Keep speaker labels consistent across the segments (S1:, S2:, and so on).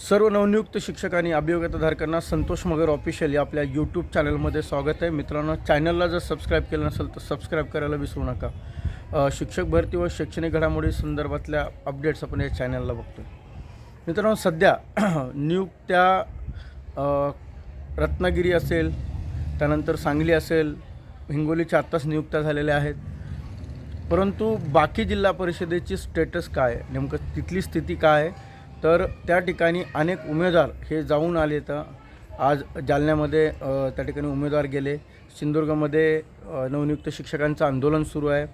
S1: सर्व नवनियुक्त शिक्षकांनी अभियोग्यताधारकांना संतोष मगर ऑफिशियल या आपल्या यूट्यूब चॅनलमध्ये स्वागत आहे. मित्रांनो चॅनलला जर सबस्क्राईब केलं नसेल तर सबस्क्राईब करायला विसरू नका. शिक्षक भरती व शैक्षणिक घडामोडी संदर्भातल्या अपडेट्स आपण या चॅनलला बघतो मित्रांनो सध्या नियुक्त्या रत्नागिरी असेल त्यानंतर सांगली असेल हिंगोलीच्या आत्ताच नियुक्त्या झालेल्या आहेत. परंतु बाकी जिल्हा परिषदेची स्टेटस काय आहे? नेमकं तिथली स्थिती काय आहे? तर त्या ठिकाणी अनेक उमेदवार हे जाऊन आले तर आज जालन्यामध्ये त्या ठिकाणी उमेदवार गेले. सिंधुदुर्गमध्ये नवनियुक्त शिक्षकांचं आंदोलन सुरू आहे.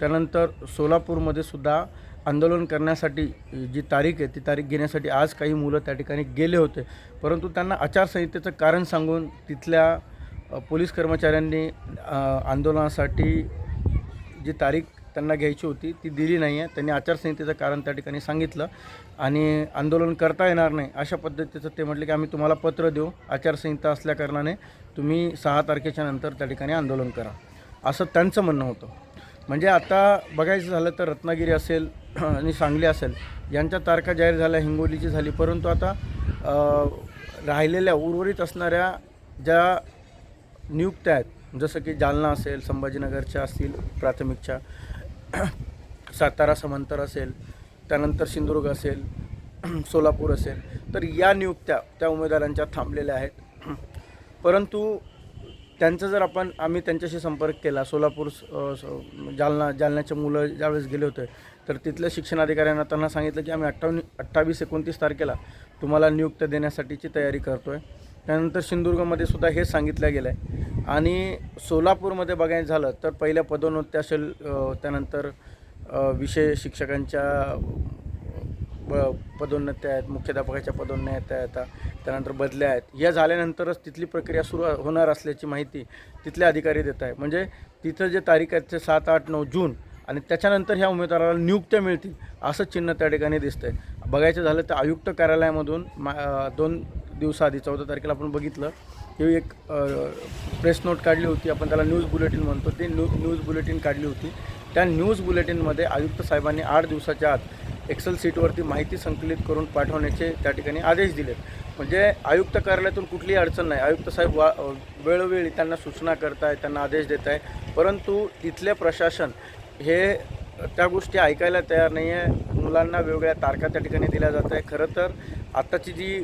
S1: त्यानंतर सोलापूरमध्ये सुद्धा आंदोलन करण्यासाठी जी तारीख आहे ती तारीख घेण्यासाठी आज काही मुलं त्या ठिकाणी गेले होते. परंतु त्यांना आचारसंहितेचं कारण सांगून तिथल्या पोलीस कर्मचाऱ्यांनी आंदोलनासाठी जी तारीख त्यांना घ्यायची होती ती दिली नाही आहे त्यांनी आचारसंहितेचं कारण त्या ठिकाणी सांगितलं. आणि आंदोलन करता येणार नाही अशा पद्धतीचं ते म्हटले की आम्ही तुम्हाला पत्र देऊ. आचारसंहिता असल्याकारणाने तुम्ही सहा तारखेच्या नंतर त्या ठिकाणी आंदोलन करा. असं त्यांचं म्हणणं होतं. म्हणजे आता बघायचं झालं तर रत्नागिरी असेल आणि सांगली असेल यांच्या तारखा जाहीर झाल्या हिंगोलीची झाली. परंतु आता राहिलेल्या उर्वरित असणाऱ्या ज्या नियुक्त्या आहेत जसं की जालना असेल संभाजीनगरच्या असतील प्राथमिकच्या सातारा समांतर असेल त्यानंतर सिंधुदुर्ग असेल सोलापूर असेल तर या नियुक्त्या त्या उमेदवारांच्या थांबलेल्या आहेत. परंतु त्यांचं जर आपण आम्ही त्यांच्याशी संपर्क केला सोलापूर स- जालना जालन्याचे मुलं ज्यावेळेस गेले होते तर तिथल्या शिक्षणाधिकाऱ्यांना त्यांना सांगितलं की आम्ही अठ्ठावन्न अठ्ठावीस एकोणतीस तारखेला तुम्हाला नियुक्त देण्यासाठीची तयारी करतो आहे त्यानंतर सिंधुदुर्गमध्ये सुद्धा हे सांगितलं गेलं आहे. आणि सोलापूरमध्ये बघायचं झालं तर पहिल्या पदोन्नती असेल त्यानंतर विषय शिक्षकांच्या ब पदोन्नत्या आहेत मुख्याध्यापकाच्या पदोन्नत्या आहेत त्यानंतर बदल्या आहेत. या झाल्यानंतरच तिथली प्रक्रिया सुरू होणार असल्याची माहिती तिथले अधिकारी देत आहे म्हणजे तिथं जे तारीख आहेत ते सात आठ नऊ जून आणि त्याच्यानंतर ह्या उमेदवाराला नियुक्त्या मिळतील असं चिन्ह त्या ठिकाणी दिसतंय. बघायचं झालं तर आयुक्त कार्यालयामधून मा दोन दिवसाआधी चौदा तारखेला आपण बघितलं. ही एक प्रेस नोट काढली होती. आपण त्याला न्यूज बुलेटिन म्हणतो. ते न्यू न्यूज बुलेटिन काढली होती. त्या न्यूज बुलेटिनमध्ये आयुक्त साहेबांनी आठ दिवसाच्या आत एक्सेल सीटवरती माहिती संकलित करून पाठवण्याचे त्या ठिकाणी आदेश दिलेत. म्हणजे आयुक्त कार्यालयातून कुठलीही अडचण नाही. आयुक्त साहेब वा वेळोवेळी त्यांना सूचना करताय त्यांना आदेश देत आहे परंतु तिथले प्रशासन हे त्या गोष्टी ऐकायला तयार नाही आहे मुलांना वेगवेगळ्या तारखा त्या ठिकाणी दिल्या जात आहे खरं तर आत्ताची जी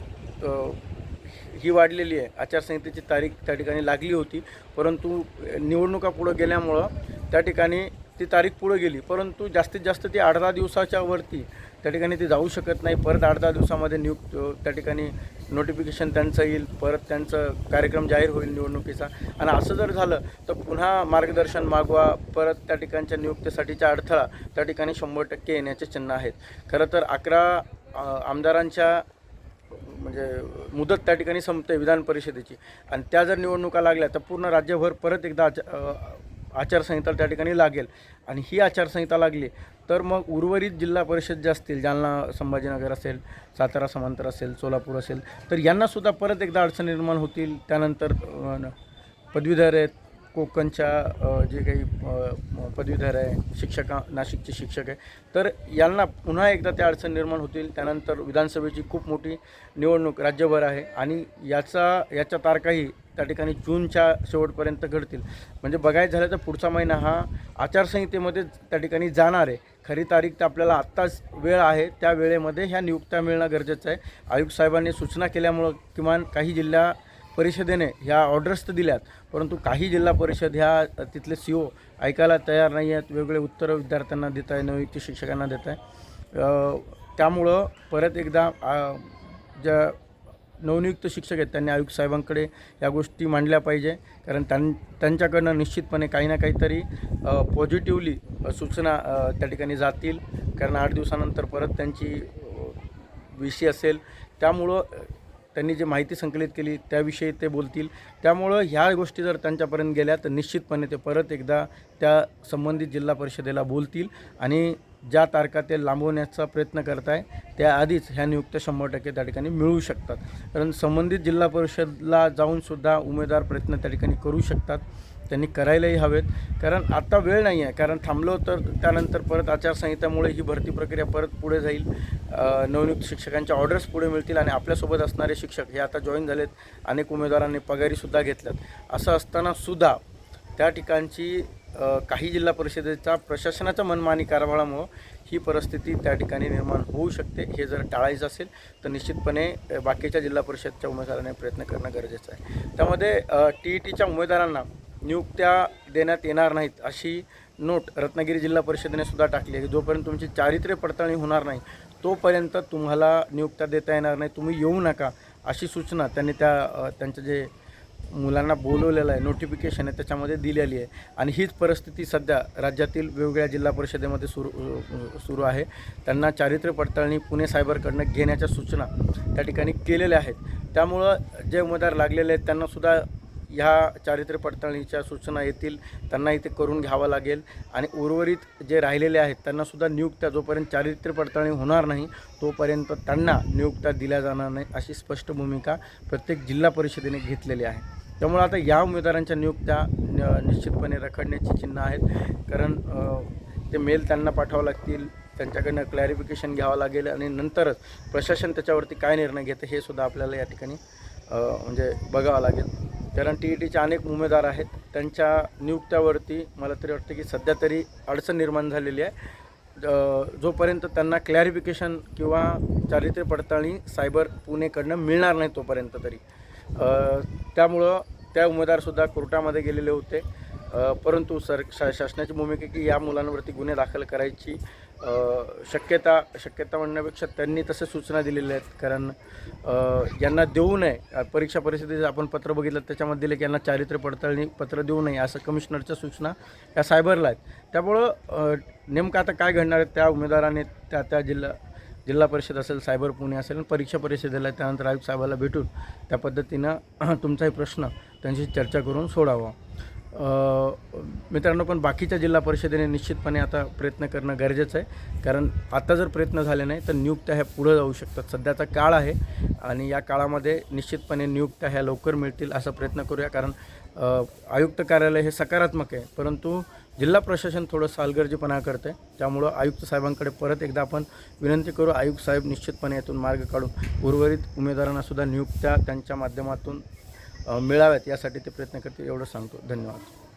S1: ही वाढलेली आहे. आचारसंहितेची तारीख त्या ठिकाणी लागली होती. परंतु निवडणुका पुढं गेल्यामुळं त्या ठिकाणी ती तारीख पुढं गेली. परंतु जास्तीत जास्त ती आठ दहा दिवसाच्या वरती त्या ठिकाणी ती जाऊ शकत नाही. परत आठ दहा दिवसामध्ये नियुक्त त्या ठिकाणी नोटिफिकेशन त्यांचं येईल. परत त्यांचं कार्यक्रम जाहीर होईल निवडणुकीचा. आणि असं जर झालं तर पुन्हा मार्गदर्शन मागवा. परत त्या ठिकाणच्या नियुक्तीसाठीचा अडथळा त्या ठिकाणी शंभर टक्के येण्याचे चिन्ह आहेत. खरं तर अकरा आमदारांच्या म्हणजे मुदत त्या ठिकाणी संपते विधान परिषदेची. आणि त्या जर निवडणुका लागल्या तर पूर्ण राज्यभर परत एकदा आचार आचारसंहिता त्या ठिकाणी लागेल. आणि ही आचारसंहिता लागली तर मग उर्वरित जिल्हा परिषद ज्या असतील जालना संभाजीनगर असेल सातारा समांतर असेल सोलापूर असेल तर यांनासुद्धा परत एकदा अडचण निर्माण होतील. त्यानंतर पदवीधर आहेत कोकणच्या जे काही पदवीधर आहे शिक्षका नाशिकचे शिक्षक आहे तर यांना पुन्हा एकदा त्या अडचण निर्माण होतील. त्यानंतर विधानसभेची खूप मोठी निवडणूक राज्यभर आहे आणि याचा याच्या तारखाही त्या ठिकाणी जूनच्या शेवटपर्यंत घडतील. म्हणजे बघायचं झालं तर पुढचा महिना हा आचारसंहितेमध्ये त्या ठिकाणी जाणार आहे. खरी तारीख तर आपल्याला आत्ताच वेळ आहे. त्या वेळेमध्ये ह्या नियुक्त्या मिळणं गरजेचं आहे. आयुक्त साहेबांनी सूचना केल्यामुळं किमान काही जिल्हा परिषदेने ह्या ऑर्डर्स तर दिल्यात परंतु काही जिल्हा परिषद ह्या तिथले सी ओ ऐकायला तयार नाही आहेत. वेगवेगळे उत्तरं विद्यार्थ्यांना देत आहे नवयुक्त शिक्षकांना देत आहे. त्यामुळं परत एकदा ज्या नवनियुक्त शिक्षक आहेत त्यांनी आयुक्त साहेबांकडे या गोष्टी मांडल्या पाहिजे. कारण त्यां त्यांच्याकडनं निश्चितपणे काही ना काहीतरी पॉझिटिव्हली सूचना त्या ठिकाणी जातील. कारण आठ दिवसानंतर परत त्यांची विषय असेल. त्यामुळं त्यांनी जी माहिती संकलित केली त्याविषयी ते बोलतील. त्यामुळं ह्या गोष्टी जर त्यांच्यापर्यंत गेल्या तर निश्चितपणे ते परत एकदा त्या संबंधित जिल्हा परिषदेला बोलतील आणि ज्या तारखा ते लांबवण्याचा प्रयत्न करत आहे त्याआधीच ह्या नियुक्त्या शंभर टक्के त्या ठिकाणी मिळू शकतात. कारण संबंधित जिल्हा परिषदला जाऊनसुद्धा उमेदवार प्रयत्न त्या ठिकाणी करू शकतात. त्यांनी करायलाही हवेत. कारण आता वेळ नाही आहे कारण थांबलो तर त्यानंतर परत आचारसंहितामुळे ही भरती प्रक्रिया परत पुढे जाईल. नवनियुक्त शिक्षकांच्या ऑर्डर्स पुढे मिळतील आणि आपल्यासोबत असणारे शिक्षक हे आता जॉईन झालेत. अनेक उमेदवारांनी पगारीसुद्धा घेतल्यात. असं असताना सुद्धा त्या ठिकाणची काही जिल्हा परिषदेचा प्रशासनाचा मनमानी कारभारामुळं ही परिस्थिती त्या ठिकाणी निर्माण होऊ शकते. हे जर टाळायचं असेल तर निश्चितपणे बाकीच्या जिल्हा परिषदच्या उमेदवारांनी प्रयत्न करणं गरजेचं आहे. त्यामध्ये टी ई टीच्या उमेदवारांना नियुक्त्या देण्यात येणार नाहीत अशी नोट रत्नागिरी जिल्हा परिषदेने सुद्धा टाकली आहे. की जोपर्यंत तुमची चारित्र्य पडताळणी होणार नाही तोपर्यंत तुम्हाला नियुक्त्या देता येणार नाही. तुम्ही येऊ नका अशी सूचना त्यांनी त्या त्यांच्या जे मुलांना बोलवलेलं आहे नोटिफिकेशन आहे त्याच्यामध्ये दिलेली आहे. आणि हीच परिस्थिती सध्या राज्यातील वेगवेगळ्या जिल्हा परिषदेमध्ये सुरू सुरू आहे. त्यांना चारित्र्य पडताळणी पुणे सायबरकडनं घेण्याच्या सूचना त्या ठिकाणी केलेल्या आहेत. त्यामुळं जे उमेदवार लागलेले आहेत त्यांनासुद्धा ह्या चारित्र्य पडताळणीच्या सूचना येतील त्यांना इथे करून घ्यावं लागेल. आणि उर्वरित जे राहिलेले आहेत त्यांनासुद्धा नियुक्त्या जोपर्यंत चारित्र्य पडताळणी होणार नाही तोपर्यंत त्यांना नियुक्त्या दिल्या जाणार नाही अशी स्पष्ट भूमिका प्रत्येक जिल्हा परिषदेने घेतलेली आहे. त्यामुळे आता या उमेदवारांच्या नियुक्त्या न- निश्चितपणे रखडण्याची चिन्ह आहेत. कारण ते मेल त्यांना पाठवावं लागतील त्यांच्याकडनं क्लॅरिफिकेशन घ्यावं लागेल आणि नंतरच प्रशासन त्याच्यावरती काय निर्णय घेतं हे सुद्धा आपल्याला या ठिकाणी म्हणजे बघावं लागेल. कारण टी ई टीचे अनेक उमेदवार आहेत. त्यांच्या नियुक्त्यावरती मला तरी वाटतं की सध्या तरी अडचण निर्माण झालेली आहे. जोपर्यंत त्यांना क्लॅरिफिकेशन किंवा चारित्र्य पडताळणी सायबर पुणेकडनं मिळणार नाही तोपर्यंत तरी. त्यामुळं त्या उमेदवारसुद्धा कोर्टामध्ये गेलेले होते. परंतु सर शा शासनाची भूमिका की या मुलांवरती गुन्हे दाखल करायची शक्यता शक्यता म्हणण्यापेक्षा त्यांनी तसं सूचना दिलेल्या आहेत. कारण यांना देऊ नये. परीक्षा परिस्थितीचं आपण पत्र बघितलं त्याच्यामध्ये दिले की यांना चारित्र्य पडताळणी पत्र देऊ नये असं कमिशनरच्या सूचना या सायबरला आहेत. त्यामुळं नेमकं आता काय घडणार आहे त्या उमेदवाराने त्या त्या जिल्हा जिल्हा परिषद असेल सायबर पुणे असेल आणि परीक्षा परिषदेला त्यानंतर आयुक्त साहेबाला भेटून त्या पद्धतीनं तुमचाही प्रश्न त्यांची चर्चा करून सोडावा. मित्रांनो पण बाकीच्या जिल्हा परिषदेने निश्चितपणे आता प्रयत्न करणं गरजेचं आहे. कारण आता जर प्रयत्न झाले नाही तर नियुक्त्या ह्या पुढं जाऊ शकतात. सध्याचा काळ आहे आणि या काळामध्ये निश्चितपणे नियुक्त्या ह्या लवकर मिळतील असा प्रयत्न करूया. कारण आयुक्त कार्यालय हे सकारात्मक आहे. परंतु जिल्हा प्रशासन थोडं सालगर्जीपणा करतं आहे त्यामुळं आयुक्त साहेबांकडे परत एकदा आपण विनंती करू आयुक्त साहेब निश्चितपणे यातून मार्ग काढून उर्वरित उमेदवारांनासुद्धा नियुक्त्या त्यांच्या माध्यमातून मिळाव्यात यासाठी ते प्रयत्न करतील एवढं सांगतो. धन्यवाद.